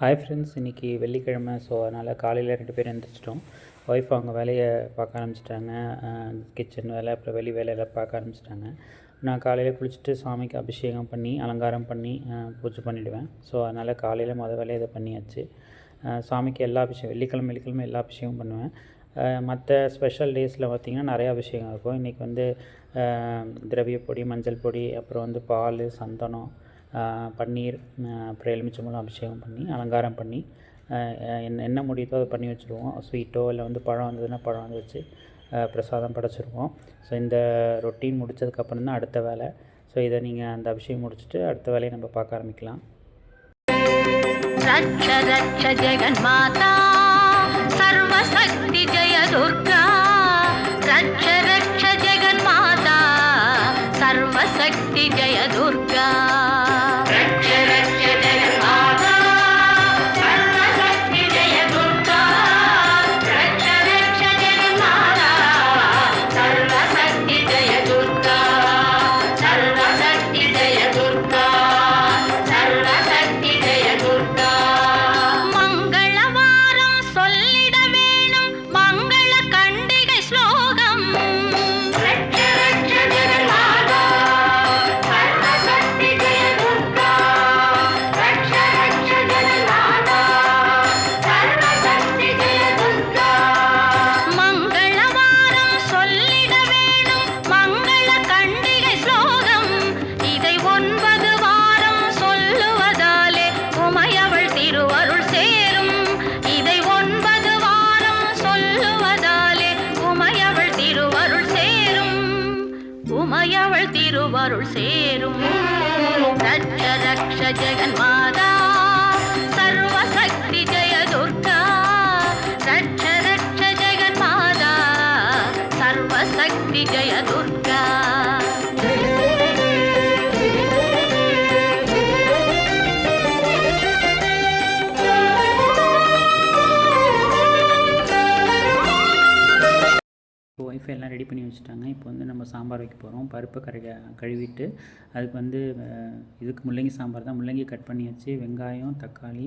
Hi friends இன்றைக்கி வெள்ளிக்கிழமை so அதனால் காலையில் ரெண்டு பேரும் எழுந்திரிச்சிட்டோம் ஒய்ஃப் அவங்க வேலையை பார்க்க ஆரம்பிச்சிட்டாங்க. கிச்சன் வேலை அப்புறம் வெளி வேலையெல்லாம் பார்க்க ஆரம்பிச்சிட்டாங்க. நான் காலையில் குளிச்சுட்டு சாமிக்கு அபிஷேகம் பண்ணி அலங்காரம் பண்ணி பூஜை பண்ணிவிடுவேன் ஸோ அதனால் காலையில் மொதல் வேலையை இதை பண்ணியாச்சு. சாமிக்கு எல்லா அபிஷேகம் வெள்ளிக்கிழமை வெள்ளிக்கிழமை எல்லா அபிஷேகமும் பண்ணுவேன். மற்ற ஸ்பெஷல் டேஸில் பார்த்திங்கன்னா நிறைய அபிஷேகம் இருக்கும். இன்றைக்கி வந்து திரவிய பொடி மஞ்சள் பொடி அப்புறம் வந்து பால் சந்தனம் பன்னீர் அப்புறம் எலுமிச்சம்பழம் அபிஷேகம் பண்ணி அலங்காரம் பண்ணி என்ன என்ன முடியுதோ அதை பண்ணி வச்சுருவோம். ஸ்வீட்டோ இல்லை வந்து பழம் வந்ததுன்னா பழம் வந்து வச்சு பிரசாதம் படைச்சிருவோம். ஸோ இந்த ரொட்டீன் முடித்ததுக்கப்புறம் தான் அடுத்த வேலை. ஸோ இதை நீங்கள் அந்த அபிஷேகம் முடிச்சுட்டு அடுத்த வேலையை நம்ம பார்க்க ஆரம்பிக்கலாம். ரட்ச ரட்ச ஜெகன் மாதா சர்வசக்தி ஜெய துர்கா. ரட்ச ரட்ச ஜெகன் மாதா சர்வசக்தி ஜெய துர்கா. திருவருள் சேரும். ரட்ச ரக்ஷ ஜெகன்மாதா. இப்போ ஒய்ஃபை எல்லாம் ரெடி பண்ணி வச்சுட்டாங்க. இப்போ வந்து நம்ம சாம்பார் வைக்க போகிறோம் பருப்பை கரை கழுவிட்டு அதுக்கு வந்து இதுக்கு முள்ளங்கி சாம்பார் தான். முள்ளங்கி கட் பண்ணி வச்சு வெங்காயம் தக்காளி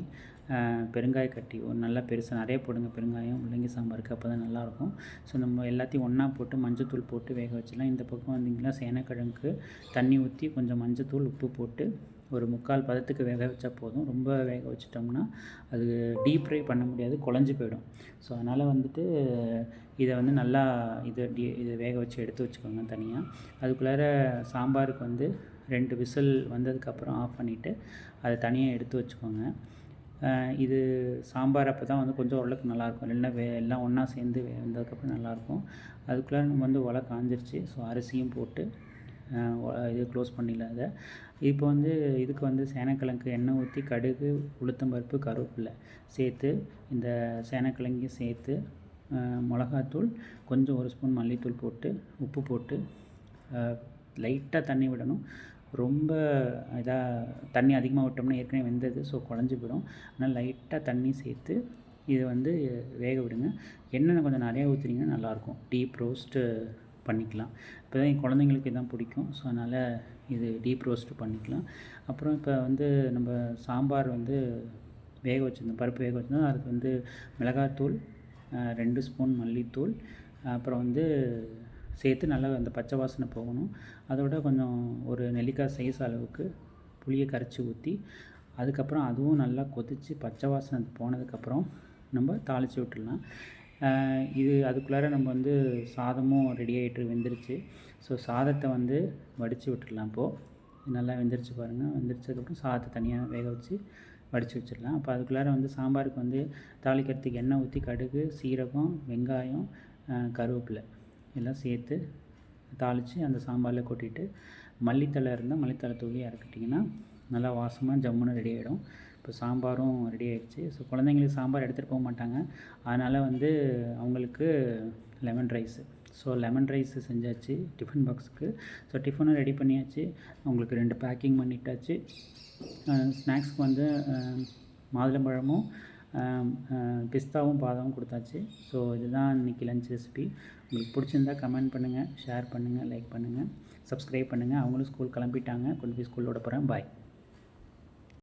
பெருங்காய கட்டி. ஒரு நல்லா பெருசாக நிறைய போடுங்க. பெருங்காயம் முள்ளங்கி சாம்பாருக்கு அப்போ தான் நல்லாயிருக்கும் ஸோ நம்ம எல்லாத்தையும் ஒன்றா போட்டு மஞ்சத்தூள் போட்டு வேக வச்சிடலாம். இந்த பக்கம் வந்தீங்கன்னா சேனக்கிழங்கு தண்ணி ஊற்றி கொஞ்சம் மஞ்சத்தூள் உப்பு போட்டு ஒரு முக்கால் பதத்துக்கு வேக வச்சா போதும். ரொம்ப வேக வச்சிட்டோம்னா அது டீப் ஃப்ரை பண்ண முடியாது குழஞ்சி போயிடும். ஸோ அதனால் வந்துட்டு இதை வந்து நல்லா இதை டீ இதை வேக வச்சு எடுத்து வச்சுக்கோங்க தனியாக அதுக்குள்ளார சாம்பாருக்கு வந்து ரெண்டு விசில் வந்ததுக்கப்புறம் ஆஃப் பண்ணிவிட்டு அதை தனியாக எடுத்து வச்சுக்கோங்க. இது சாம்பார் அப்போ தான் வந்து கொஞ்சம் ஓரளவுக்கு நல்லாயிருக்கும். இல்லைன்னா வே எல்லாம் ஒன்றா சேர்ந்து வே- நல்லாயிருக்கும். அதுக்குள்ளே நம்ம வந்து உலை காஞ்சிருச்சு. ஸோ அரிசியும் போட்டு இது க்ளோஸ் பண்ணிடலாம் அதை. இப்போ வந்து இதுக்கு வந்து சேனக்கிழங்கு எண்ணெய் ஊற்றி கடுகு உளுத்தம்பருப்பு கருவேப்பில்லை சேர்த்து இந்த சேனக்கிழங்கையும் சேர்த்து மிளகாத்தூள் கொஞ்சம் ஒரு ஸ்பூன் மல்லித்தூள் போட்டு உப்பு போட்டு லைட்டாக தண்ணி விடணும். ரொம்ப இதாக தண்ணி அதிகமாக விட்டோம்னா ஏற்கனவே வெந்தது ஸோ குழஞ்சி போயிடும். ஆனால் லைட்டாக தண்ணி சேர்த்து இதை வந்து வேக விடுங்க. எண்ணெய் கொஞ்சம் நிறையா ஊற்றுனீங்கன்னா நல்லாயிருக்கும். டீப் ரோஸ்ட்டு பண்ணிக்கலாம். இப்போ தான் என் குழந்தைங்களுக்கு இதான் பிடிக்கும். ஸோ அதனால் இது டீப் ரோஸ்ட் பண்ணிக்கலாம். அப்புறம் இப்போ வந்து நம்ம சாம்பார் வந்து வேக வச்சுருந்தோம் பருப்பு வேக வச்சுருந்தோம். அதுக்கு வந்து மிளகாத்தூள் ரெண்டு ஸ்பூன் மல்லித்தூள் அப்புறம் வந்து சேர்த்து நல்லா அந்த பச்சை வாசனை போகணும். அதோட கொஞ்சம் ஒரு நெல்லிக்காய் சைஸ் அளவுக்கு புளியை கரைச்சி ஊற்றி அதுக்கப்புறம் அதுவும் நல்லா கொதித்து பச்சை வாசனை போனதுக்கப்புறம் நம்ம தாளித்து விட்டுடலாம். இது அதுக்குள்ளார நம்ம வந்து சாதமும் ரெடி ஆகிட்டு வெந்துருச்சு. ஸோ சாதத்தை வந்து வடித்து விட்டுடலாம் இப்போது நல்லா வெந்துருச்சு பாருங்கள் வெந்துருச்சதுக்கப்புறம் சாதத்தை தனியாக வேக வச்சு வடித்து வச்சிடலாம். அப்போ அதுக்குள்ளார வந்து சாம்பாருக்கு வந்து தாளிக்கிறதுக்கு எண்ணெய் ஊற்றி கடுகு சீரகம் வெங்காயம் கருவேப்பிலை எல்லாம் சேர்த்து தாளித்து அந்த சாம்பாரில் கொட்டிட்டு மல்லித்தழை இருந்தால் மல்லித்தழை தூவி இறக்கிட்டிங்கன்னா நல்லா வாசமாக ஜம்முன்னு ரெடி ஆகிடும் இப்போ சாம்பாரும் ரெடி ஆகிடுச்சு ஸோ குழந்தைங்களுக்கு சாம்பார் எடுத்துகிட்டு போக மாட்டாங்க. அதனால் வந்து அவங்களுக்கு lemon rice so lemon rice செஞ்சாச்சு டிஃபன் பாக்ஸுக்கு ஸோ டிஃபனும் ரெடி பண்ணியாச்சு. அவங்களுக்கு ரெண்டு பேக்கிங் பண்ணிட்டாச்சு. ஸ்நாக்ஸ்க்கு வந்து மாதுளம்பழமும் பிஸ்தாவும் பாதாமும் கொடுத்தாச்சு. ஸோ இதுதான் இன்றைக்கி லஞ்ச் ரெசிபி உங்களுக்கு பிடிச்சிருந்தா கமெண்ட் பண்ணுங்கள் ஷேர் பண்ணுங்கள் லைக் பண்ணுங்கள் சப்ஸ்கிரைப் பண்ணுங்கள் அவங்களும் ஸ்கூல் கிளம்பிட்டாங்க. கொண்டு போய் ஸ்கூலோட போகிறேன் பாய்